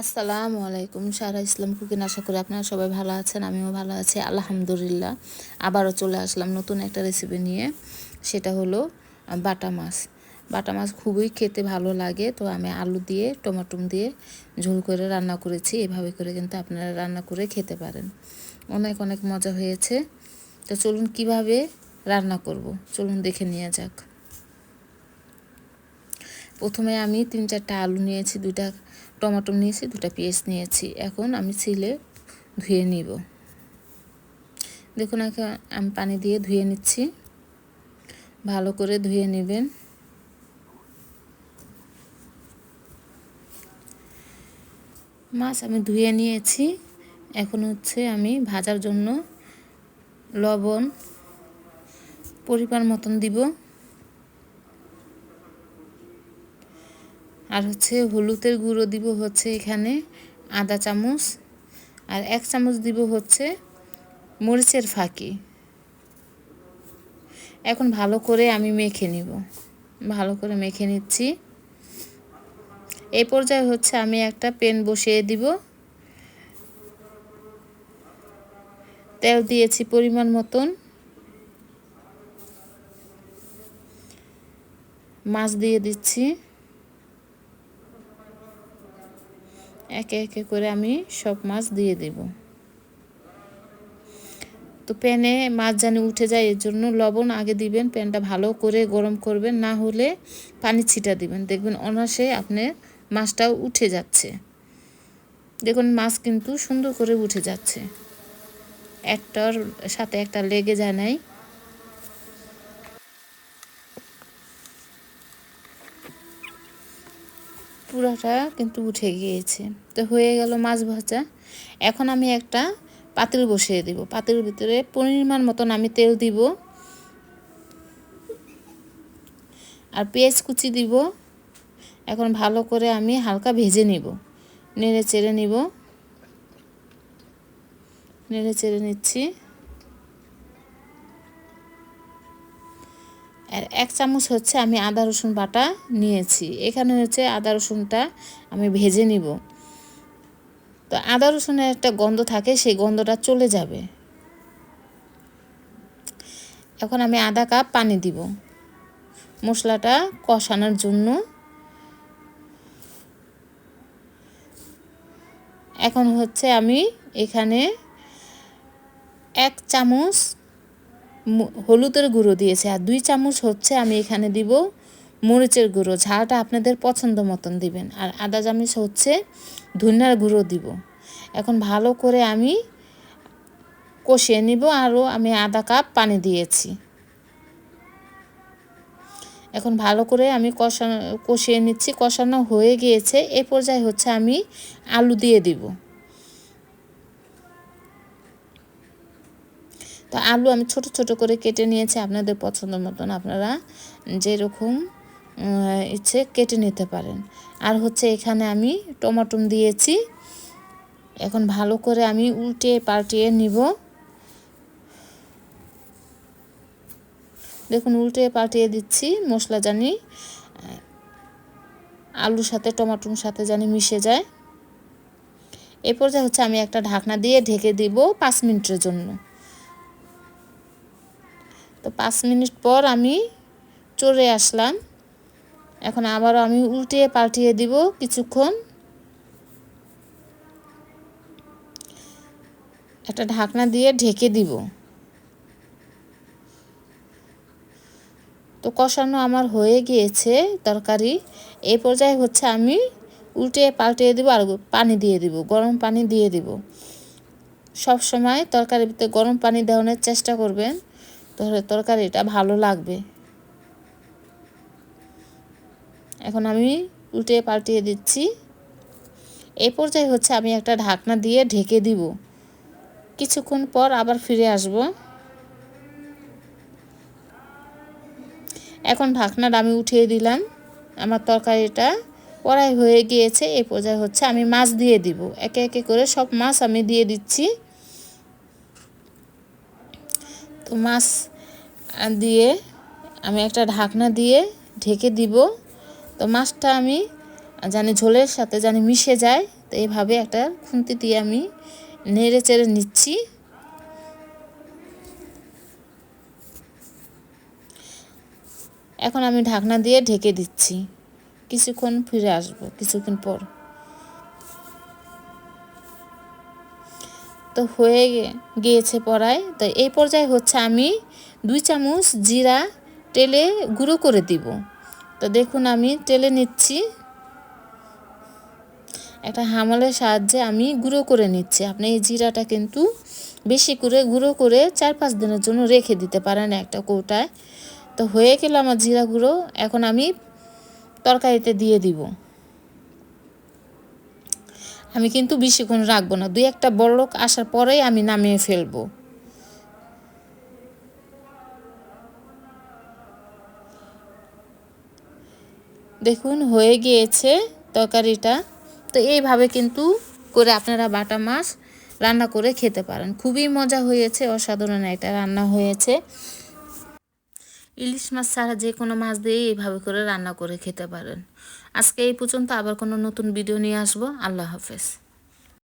আসসালামু আলাইকুম সারা ইসলাম কুকিন আশা করি আপনারা সবাই ভালো আছেন, আমিও ভালো আছি, আলহামদুলিল্লাহ। আবারও চলে আসলাম নতুন একটা রেসিপি নিয়ে, সেটা হলো বাটা মাছ। বাটা মাছ খুবই খেতে ভালো লাগে, তো আমি আলু দিয়ে, টমাটো দিয়ে ঝোল করে রান্না করেছি, এভাবে করে কিন্তু আপনারা রান্না করে খেতে পারেন। অনেক অনেক মজা হয়েছে। তো চলুন কীভাবে রান্না করব? চলুন দেখে নিয়ে যাক। প্রথমে আমি তিন চারটা আলু নিয়েছি দুটা টমেটো নিয়েছি দুটা পেঁয়াজ নিয়েছি। এখন আমি ছিলে ধুয়ে নিব। দেখুন, এখন আমি পানি দিয়ে ধুয়ে নিচ্ছি। ভালো করে ধুয়ে নেবেন। মাছ আমি ধুয়ে নিয়েছি। এখন হচ্ছে আমি ভাজার জন্য লবণ, পরিমাণ মতন দিব। আর হচ্ছে হলুদের গুঁড়ো দিব হচ্ছে এখানে আধা চামচ, আর এক চামচ দিব হচ্ছে মরিচের ফাঁকি। এখন ভালো করে আমি মেখে নিব। ভালো করে মেখে নিচ্ছি। এই পর্যায়ে হচ্ছে আমি একটা পেন বসিয়ে দিব। তেল দিয়েছি পরিমাণ মতন। মাছ দিয়ে দিচ্ছি। একে একে করে আমি সব মাছ দিয়ে দেব। তো প্যানে মাছ জানি উঠে যায়, এর জন্য লবণ আগে দিবেন, প্যানটা ভালো করে গরম করবেন, না হলে পানি ছিটা দিবেন। দেখবেন অনাসে আপনার মাছটাও উঠে যাচ্ছে। দেখুন, মাছ কিন্তু সুন্দর করে উঠে যাচ্ছে। একটার সাথে একটা লেগে যায় নাই। পুরাটা কিন্তু উঠে গিয়েছে। তো হয়ে গেল মাছ ভাজা। এখন আমি একটা পাতিল বসিয়ে দিব। পাতিলের ভিতরে পরিমাণ মতন আমি তেল দিব। আর পেঁয়াজ কুচি দিব। এখন ভালো করে আমি হালকা ভেজে নিব। নেড়ে চেড়ে নিব। নেড়ে চেড়ে নিচ্ছি। আর এক চামচ হচ্ছে আমি আদা রসুন বাটা নিয়েছি। এখানে হচ্ছে আদা রসুনটা আমি ভেজে নিব। তো আদা রসুনের একটা গন্ধ থাকে, সেই গন্ধটা চলে যাবে। এখন আমি আধা কাপ পানি দিব। মশলাটা কষানোর জন্য। এখন হচ্ছে আমি এখানে এক চামচ হলুদের গুঁড়ো দিয়েছি। আর দুই চামচ হচ্ছে আমি এখানে দিব মরিচের গুঁড়ো। ঝালটা আপনাদের পছন্দ মতন দিবেন। আর আদা চামচ হচ্ছে ধনিয়ার গুঁড়ো দিব। এখন ভালো করে আমি কষিয়ে নিব। আরও আমি আধা কাপ পানি দিয়েছি। এখন ভালো করে আমি কষানো কষিয়ে নিচ্ছি। কষানো হয়ে গিয়েছে। এ পর্যায়ে হচ্ছে আমি আলু দিয়ে দিব। তো আলু আমি ছোট ছোট করে কেটে নিয়েছি আপনাদের পছন্দ মতন। আপনারা যেরকম ইচ্ছে কেটে নিতে পারেন। আর হচ্ছে এখানে আমি টমাটো দিয়েছি। এখন ভালো করে আমি উল্টে পাল্টিয়ে নিব। দেখুন, উল্টে পাল্টিয়ে দিচ্ছি, মশলা জানি, আলুর সাথে টমাটোর সাথে জানি মিশে যায়। এরপর পর্যায়ে হচ্ছে আমি একটা ঢাকনা দিয়ে ঢেকে দিব পাঁচ মিনিটের জন্য। তো পাঁচ মিনিট পর আমি চলে আসলাম। এখন আবারও আমি উল্টিয়ে পাল্টিয়ে দিব কিছুক্ষণ। একটা ঢাকনা দিয়ে ঢেকে দিব। তো কষানো আমার হয়ে গিয়েছে তরকারি। এই পর্যায়ে হচ্ছে আমি উল্টে পাল্টিয়ে দিব আর পানি দিয়ে দিব, গরম পানি দিয়ে দিব। সব সময় তরকারির ভিতরে গরম পানি দেওয়ানোর চেষ্টা করবেন। তাহলে তরকারিটা ভালো লাগবে। এখন আমি উল্টে পাল্টিয়ে দিচ্ছি। এই পর্যায়ে হচ্ছে আমি একটা ঢাকনা দিয়ে ঢেকে দিব। কিছুক্ষণ পর আবার ফিরে আসব। এখন ঢাকনাটা আমি উঠিয়ে দিলাম। আমার তরকারিটা কড়াই হয়ে গিয়েছে। এই পর্যায়ে হচ্ছে আমি মাছ দিয়ে দিব। একে একে করে সব মাছ আমি দিয়ে দিচ্ছি। তো মাছ দিয়ে আমি একটা ঢাকনা দিয়ে ঢেকে দিব। তো মাছটা আমি জানি ঝোলের সাথে জানি মিশে যায়, তো এইভাবে একটা খুন্তি দিয়ে আমি নেড়ে চেড়ে নিচ্ছি। এখন আমি ঢাকনা দিয়ে ঢেকে দিচ্ছি। কিছুক্ষণ ফিরে আসব, কিছুক্ষণ পর। তো হয়ে গিয়েছে পড়ায়। তো এই পর্যায়ে হচ্ছে আমি দুই চামচ জিরা তেলে গুঁড়ো করে দিব। তো দেখুন আমি তেলে নিচ্ছি। একটা হামলের সাহায্যে আমি গুঁড়ো করে নিচ্ছি। আপনি এই জিরাটা কিন্তু বেশি করে গুঁড়ো করে চার পাঁচ দিনের জন্য রেখে দিতে পারেন একটা কৌটায়। তো হয়ে গেল আমার জিরা গুঁড়ো। এখন আমি তরকারিতে দিয়ে দিব। আমি কিন্তু বেশিক্ষণ রাখব না। দুই একটা বড়লোক আসার পরেই আমি নামিয়ে ফেলব। দেখুন, হয়ে গিয়েছে তরকারিটা। তো এইভাবে কিন্তু করে আপনারা বাটা মাছ রান্না করে খেতে পারেন। খুবই মজা হয়েছে, অসাধারণ এটা রান্না হয়েছে। ইলিশ মাছ ছাড়া যে কোনো মাছ দিয়ে এইভাবে করে রান্না করে খেতে পারেন। আজকে এই পর্যন্ত আবার কোনো নতুন ভিডিও নিয়ে আসব। আল্লাহ হাফেজ।